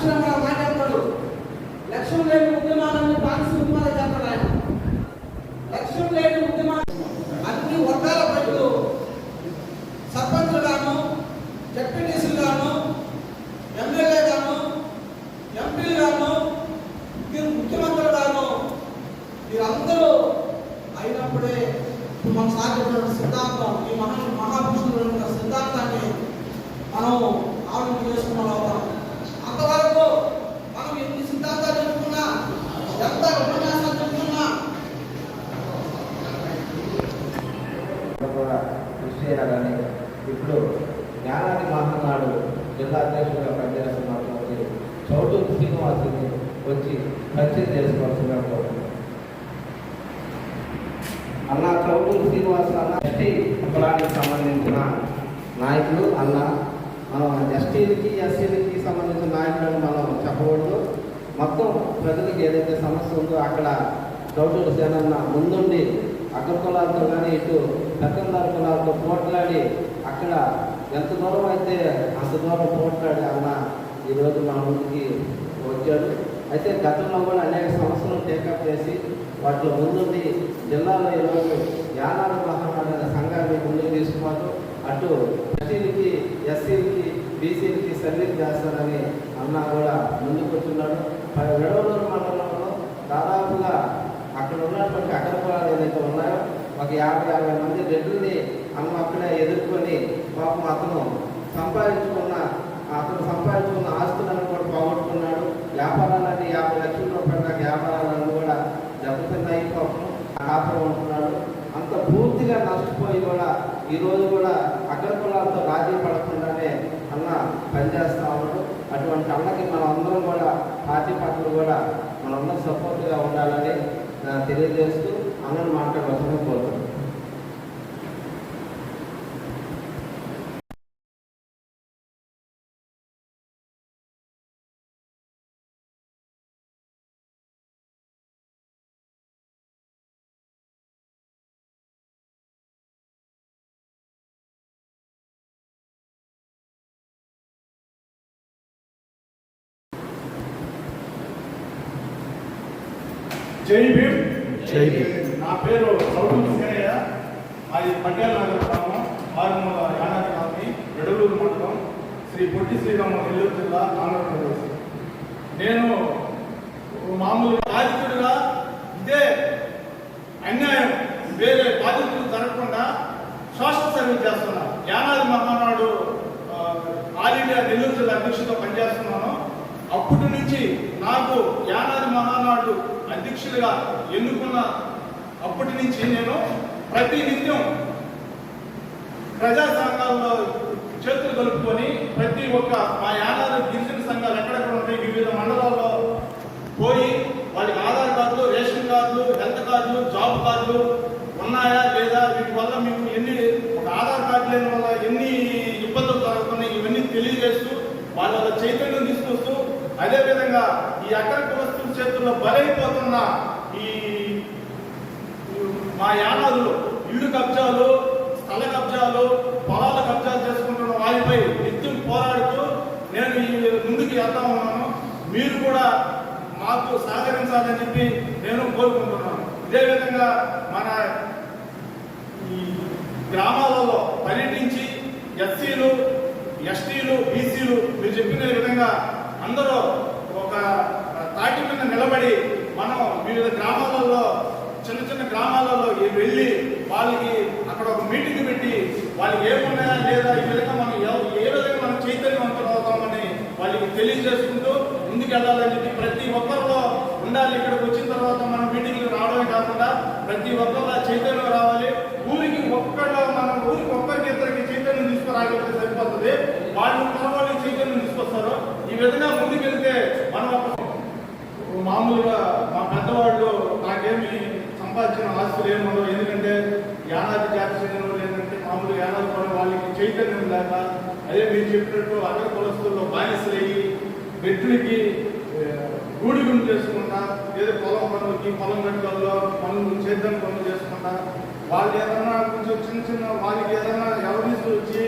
రామకృష్ణ మన మాట్లాడతాడు లక్ష్యం లేని ఉద్యమాలన్నీ పాలసీ ఉద్యమాలు చేస్తాడు ఆయన లక్ష్యం లేని ఉద్యమాలు అన్ని వర్గాల ప్రజలు సర్పంచులు గాను జడ్పీటీసీలు గాను ఎమ్మెల్యే గాను ఎంపీలు గాను మీరు ముఖ్యమంత్రులు గాను మీరందరూ అయినప్పుడే మనం సాగినటువంటి సిద్ధాంతం ఈ మహా మహాపురుషుల సిద్ధాంతాన్ని మనం ఆలోచన చేసుకున్న చౌటూరు శ్రీనివాసుని వచ్చి పరిచయం చేసుకోవాల్సిన అన్న చౌటూరు శ్రీనివాసు అన్న ఎస్టీ కులానికి సంబంధించిన నాయకులు అన్న మనం ఎస్టీలకి ఎస్సీలకి సంబంధించిన నాయకులను మనం చెప్పకూడదు. మొత్తం ప్రజలకు ఏదైతే సమస్య ఉందో అక్కడ చౌటూరు సేనన్న ముందుండి అగ్ర కులాలతో కానీ ఇటు పెద్దందర కులాలతో పోట్లాడి అక్కడ ఎంత దూరం అయితే అంత దూరం పోట్లాడి అన్న ఈరోజు మా ముందుకి వచ్చాడు. అయితే గతంలో కూడా అనేక సమస్యలను టేకప్ చేసి వాటిలో ముందుండి జిల్లాలో ఈరోజు యానాల మహానాడు అనే సంఘాన్ని ముందుకు తీసుకుపోతూ అటు ఎస్టీలకి ఎస్సీలకి బీసీలకి సర్వీస్ చేస్తారని అన్న కూడా ముందుకు వచ్చున్నాడు విడవలూరు మండలంలో దాదాపుగా అక్కడ ఉన్నటువంటి అక్కడ కులాలు ఏదైతే ఉన్నాయో ఒక యాభై అరవై మంది రెడ్డిని అమ్మ అక్కడే ఎదుర్కొని పాపం అతను సంపాదించుకున్న అతను సంపాదించుకున్న ఆస్తులను కూడా పోగొట్టుకున్నాడు. వ్యాపారాలన్నీ యాభై లక్షల రూపాయల దాకా వ్యాపారాలను కూడా దెబ్బతిన్నాయి. పాపం కాపురం ఉంటున్నాడు అంత పూర్తిగా నష్టపోయి కూడా ఈరోజు కూడా అగ్ర కులాలతో రాజీ పడకుండానే అన్న పనిచేస్తా ఉన్నాడు. అటువంటి అన్నకి మనం అందరం కూడా పార్టీ పట్ల కూడా మనందరం సపోర్ట్గా ఉండాలని తెలియజేస్తూ అన్నను మాట్లాడవలసిన కోరుతున్నాను. జై భీమ్. జై భీమ్. నా పేరు సౌటూరు సేనయ్య మాది పట్యాల నగర్ గ్రామం మారుమూల యానాది కాలనీ వెడలూరు మండలం శ్రీ పొట్టి శ్రీరామ నెల్లూరు జిల్లా ఆంధ్రప్రదేశ్ నేను మామూలు బాధితుడిగా ఇదే అన్యాయం వేరే బాధితులు జరగకుండా సోషల్ సర్వీస్ చేస్తున్నా. యానాది మహానాడు ఆల్ ఇండియా నెల్లూరు జిల్లా అధ్యక్షుడిగా పనిచేస్తున్నాను. అప్పటి నుంచి నాకు యానాది మహానాడు అధ్యక్షులుగా ఎన్నుకున్న అప్పటి నుంచి నేను ప్రతి నిత్యం ప్రజా సంఘాల్లో చేతులు కలుపుకొని ప్రతి ఒక్క మా యానాది గిరిజన సంఘాలు ఎక్కడెక్కడ ఉంటాయి వివిధ మండలాల్లో పోయి వాళ్ళకి ఆధార్ కార్డులు రేషన్ కార్డులు హెల్త్ కార్డులు జాబ్ కార్డులు ఉన్నాయా లేదా వీటి వల్ల మీకు ఎన్ని ఒక ఆధార్ కార్డు లేని వల్ల ఎన్ని ఇబ్బందులు కలుగుతున్నాయి ఇవన్నీ తెలియజేస్తూ వాళ్ళ చైతన్యం తీసుకొస్తూ అదేవిధంగా ఈ అక్కడి చేతుల్లో బలైపోతున్న ఈ మా యానాదులు ఇల్లు కబ్జాలు స్థల కబ్జాలు పొలాల కబ్జాలు చేసుకుంటున్న వారిపై నిత్యం పోరాడుతూ నేను ఈ ముందుకు వెళ్తా ఉన్నాను. మీరు కూడా మాకు సహకరించాలని చెప్పి నేను కోరుకుంటున్నాను. ఇదే విధంగా మన ఈ గ్రామాలలో పర్యటించి ఎస్సీలు ఎస్టీలు బీసీలు మీరు చెప్పిన విధంగా అందరూ ఒక తాటి మీద నిలబడి మనం వివిధ గ్రామాలలో చిన్న చిన్న గ్రామాలలో వెళ్ళి వాళ్ళకి అక్కడ ఒక మీటింగ్ పెట్టి వాళ్ళకి ఏమున్నాయా లేదా ఈ విధంగా మనం ఏ విధంగా మనం చైతన్యవంతులు అవుతామని వాళ్ళకి తెలియజేసుకుంటూ ముందుకు వెళ్ళాలని చెప్పి ప్రతి ఒక్కరిలో ఉండాలి. ఇక్కడికి వచ్చిన తర్వాత మనం మీటింగ్కి రావడమే కాకుండా ప్రతి ఒక్కరిలో చైతన్యం రావాలి ఊరికి ఒక్కడో మనం ఊరికి ఒక్కరికి ఇద్దరికి చైతన్యం తీసుకురాగలిగితే సరిపోతుంది వాళ్ళు కలవాలి చైతన్యం తీసుకొస్తారు ఈ విధంగా ముందుకెళ్తే మనం ఒక మామూలుగా మా పెద్దవాళ్ళు ఏమి సంపాదించిన ఆస్తులు ఏమో ఎందుకంటే యానాది జాతి చెందిన వాళ్ళు ఏంటంటే మామూలు యానాది కూడా వాళ్ళకి చైతన్యం లేక అదే మీరు చెప్పినట్టు అగ్ర కులస్తుల్లో బానిసలయ్యి వ్యక్తులకి గూడిగుండు చేసుకుంటా ఏదో పొలం పనులకి పొలం గంటల్లో పనులు చేద్దాం పనులు చేసుకుంటా. వాళ్ళు ఏదన్నా కొంచెం చిన్న చిన్న వాళ్ళకి ఏదన్నా ఎవరిస్తూ వచ్చి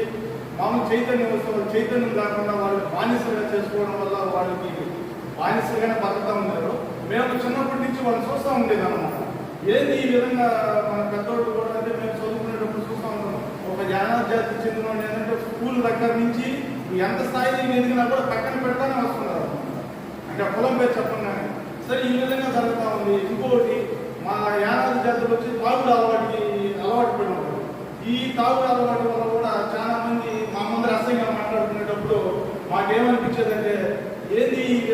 మామూలు చైతన్యం వస్తే వాళ్ళు చైతన్యం లేకుండా వాళ్ళు బానిసలుగా చేసుకోవడం వల్ల వాళ్ళకి బానిసలుగానే బతుకుతా ఉన్నారు మేము చిన్నప్పటి నుంచి వాళ్ళని చూస్తూ ఉండేది అనమాట ఏంది ఈ విధంగా మన పెద్దోళ్ళు కూడా అంటే మేము చదువుకునేటప్పుడు చూస్తూ ఉంటాం. ఒక జానాథ జాతికి చెందిన ఏంటంటే స్కూల్ దగ్గర నుంచి ఎంత స్థాయికి ఎదిగినా కూడా పక్కన పెడతానే వస్తున్నారు. అంటే పొలం పేరు చెప్పండి. సరే ఈ విధంగా జరుగుతూ ఉంది. ఇంకోటి మా యానాది జాతులు వచ్చి తాగుడు అలవాటుకి అలవాటు పడినారు. ఈ తాగుడు అలవాటు వల్ల కూడా చాలా మంది మా ముందర అసహ్యంగా మాట్లాడుకునేటప్పుడు మాకేమనిపించేదంటే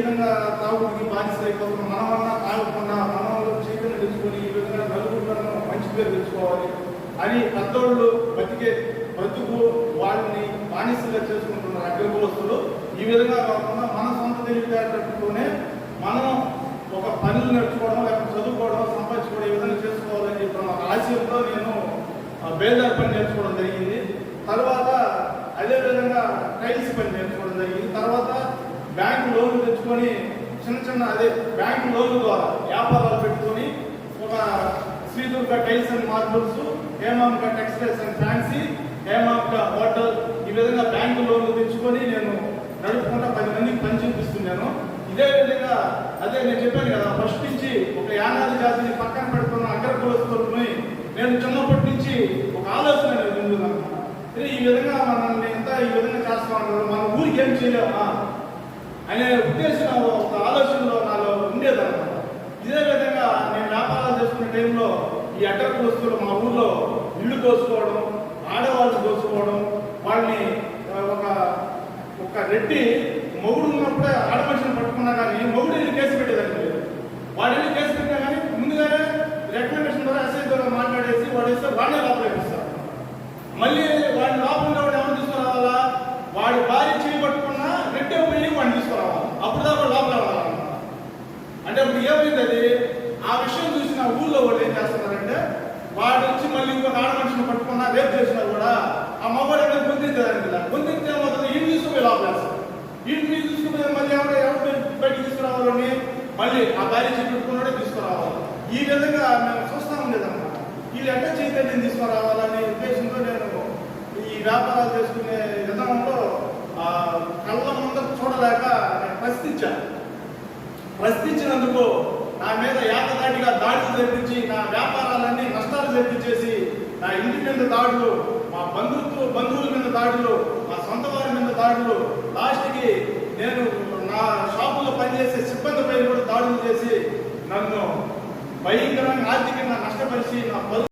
విధంగా తాగుడికి బాధ్యత అయిపోతున్నాం వల్ల తాగకుండా మన వల్ల చైతన్యం తెచ్చుకొని ఈ విధంగా నలుగురులను మంచి పేరు తెచ్చుకోవాలి అని పెద్దోళ్ళు బతికే బ్రతుకు వాళ్ళని బానిసగా చేసుకుంటున్న అగ్రగోస్తులు ఈ విధంగా కాకుండా మన సొంత తెలివితేటలతోనే మనం ఒక పనులు నేర్చుకోవడం లేకపోతే చదువుకోవడం సంపాదించుకోవడం ఈ విధంగా చేసుకోవాలని చెప్పిన ఒక ఆశయంతో నేను బేదర్ పని నేర్చుకోవడం జరిగింది. తర్వాత అదే విధంగా టైల్స్ పని నేర్చుకోవడం జరిగింది. తర్వాత బ్యాంక్ లోన్ పెట్టుకొని చిన్న చిన్న అదే బ్యాంకు లోన్ల ద్వారా వ్యాపారాలు పెట్టుకొని ఒక Sridurga tiles and marbles Hemanka textiles and fancy Hemanka hotel ఈ విధంగా బ్యాంకు లోన్లు తెచ్చుకొని నేను నడుపుకుంటా పది మందికి పని చూపిస్తున్నాను. ఇదే విధంగా అదే నేను చెప్పాను కదా ఫస్ట్ నుంచి ఒక యానాది జాతిని పక్కన పెడుతున్న అగ్రకులస్తులని నేను చిన్నప్పటి నుంచి ఒక ఆలోచన నేను ఉంది నాకు. ఈ విధంగా మనల్ని ఎంత ఈ విధంగా చేస్తా ఉన్నారు? మన ఊరికి ఏం చేయలేమా? అనే ఉద్దేశం ఒక ఆలోచనలో నాలో ఉండేదన్నమాట. ఇదే విధంగా నేను వ్యాపారాలు చేసుకునే టైంలో ఈ అడ్డకు వస్తువులు మా ఊళ్ళో ఇల్లు దోసుకోవడం ఆడవాళ్ళు దోసుకోవడం వాళ్ళని ఒక ఒక రెడ్డి మొగుడు ఉన్నప్పుడే ఆడమనిషిని పట్టుకున్నా కానీ మొగుడు వెళ్ళి కేసు పెట్టేదాన్ని లేదు. వాడు వెళ్ళి కేసు పెట్టినా కానీ ముందుగానే రికమెండేషన్ ద్వారా ఎస్ఐ ద్వారా మాట్లాడేసి వాడు వేస్తే వాళ్ళే లోపలికి ఇస్తారు మళ్ళీ వాడిని లోపల వాడు ఎవరు తీసుకురావాలా వాడి భార్య చేయి పట్టుకున్నా రెడ్డే పోయి వాడిని తీసుకురావాలి అప్పుడు దాకా వాడు లోపల రావాలన్నమాట జరిగింది అది ఆ విషయం చూసిన ఊళ్ళో వాళ్ళు ఏం చేస్తున్నారంటే వాడు వచ్చి మళ్ళీ ఇంకొక ఆడ మనిషిని పట్టుకున్నా రేపు చేసినా కూడా ఆ మొబైల్ అనేది పొందించేదాన్ని కదా పొందించే ఏమవుతుంది ఇంటి తీసుకుపోయి లోపలేస్తారు ఇంటి మీద తీసుకుపోయి మళ్ళీ ఎవరు ఎవరు బయటకు తీసుకురావాలని మళ్ళీ ఆ భార్య చేయి పెట్టుకున్నాడే తీసుకురావాలి. ఈ విధంగా మేము చూస్తా ఉండేదన్నమాట వీళ్ళు ఎట్లా చైతన్యం తీసుకురావాలనే ఉద్దేశంతో నేను ఈ వ్యాపారాలు చేసుకునే విధానంలో ఆ, కళ్ళ ముందర చూడలేక నేను ప్రశ్నించాను. ప్రశ్నించినందుకు నా మీద ఏకదాటిగా దాడులు జరిపించి నా వ్యాపారాలన్నీ నష్టాలు జరిపించేసి నా ఇంటి మీద దాడులు మా బంధుత్వ బంధువుల మీద దాడులు మా సొంత వారి మీద దాడులు లాస్ట్కి నేను నా షాపులో పనిచేసే సిబ్బంది పైన కూడా దాడులు చేసి నన్ను భయంకరంగా ఆర్థికంగా నష్టపరిచి నా